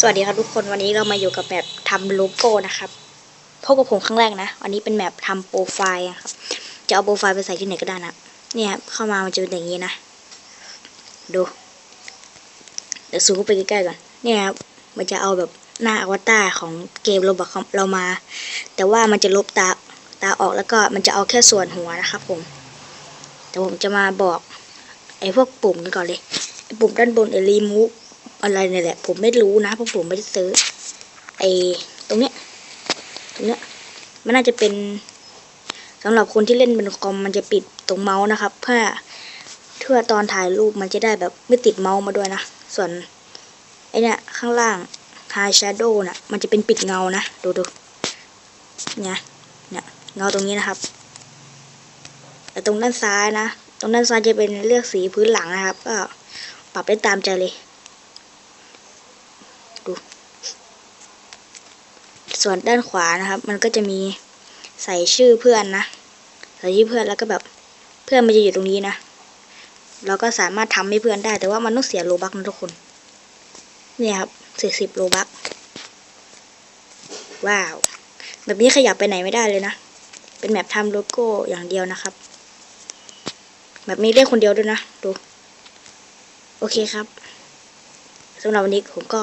สวัสดีครับทุกคนวันนี้เรามาอยู่กับแบบทำโลโก้นะครับพบกับผมครั้งแรกนะวันนี้เป็นแบบทำโปรไฟล์ครับจะเอาโปรไฟล์ไปใส่ที่ไหนก็ได้นะเนี่ยครับเข้ามามันจะเป็นอย่างนี้นะ ดูเดี๋ยวซูมไปใกล้ๆก่อนเนี่ยครับมันจะเอาแบบหน้าอวตารของเกมโรบอทเรามา แต่ว่ามันจะลบตาตาออกแล้วก็มันจะเอาแค่ส่วนหัวนะครับผมแต่ผมจะมาบอกไอ้พวกปุ่มกันก่อนเลยปุ่มด้านบนไอ้รีมูฟ อะไรเนี่ยแหละ ผมไม่รู้นะเพราะผมไม่ได้ซื้อไอ้ตรงเนี้ยตรงเนี้ยมันน่าจะเป็นสำหรับคนที่เล่นบนคอมมันจะปิดตรงเมาส์นะครับ เพื่อเพื่อตอนถ่ายรูปมันจะได้แบบไม่ติดเมาส์มาด้วยนะ ส่วนไอ้เนี่ยข้างล่าง High Shadow น่ะมันจะเป็นปิดเงานะ ดูดูเนี่ยเนี่ยเงาตรงนี้นะครับ แต่ตรงด้านซ้ายนะ ตรงด้านซ้ายจะเป็นเลือกสีพื้นหลังนะครับ ก็ปรับได้ตามใจเลย ดู ส่วนด้านขวานะครับ มันก็จะมีใส่ชื่อเพื่อนนะ ใส่ชื่อเพื่อนแล้วก็แบบเพื่อนมันจะอยู่ตรงนี้นะเราก็สามารถทำให้เพื่อนได้ แต่ว่ามันต้องเสียโลบักนะทุกคน เนี่ยครับสี่สิบโลบัก ว้าว แบบนี้ขยับไปไหนไม่ได้เลยนะ เป็นแบบทำโลโก้อย่างเดียวนะครับ แบบนี้เล่นคนเดียวด้วยนะ ดู โอเคครับสำหรับวันนี้ผมก็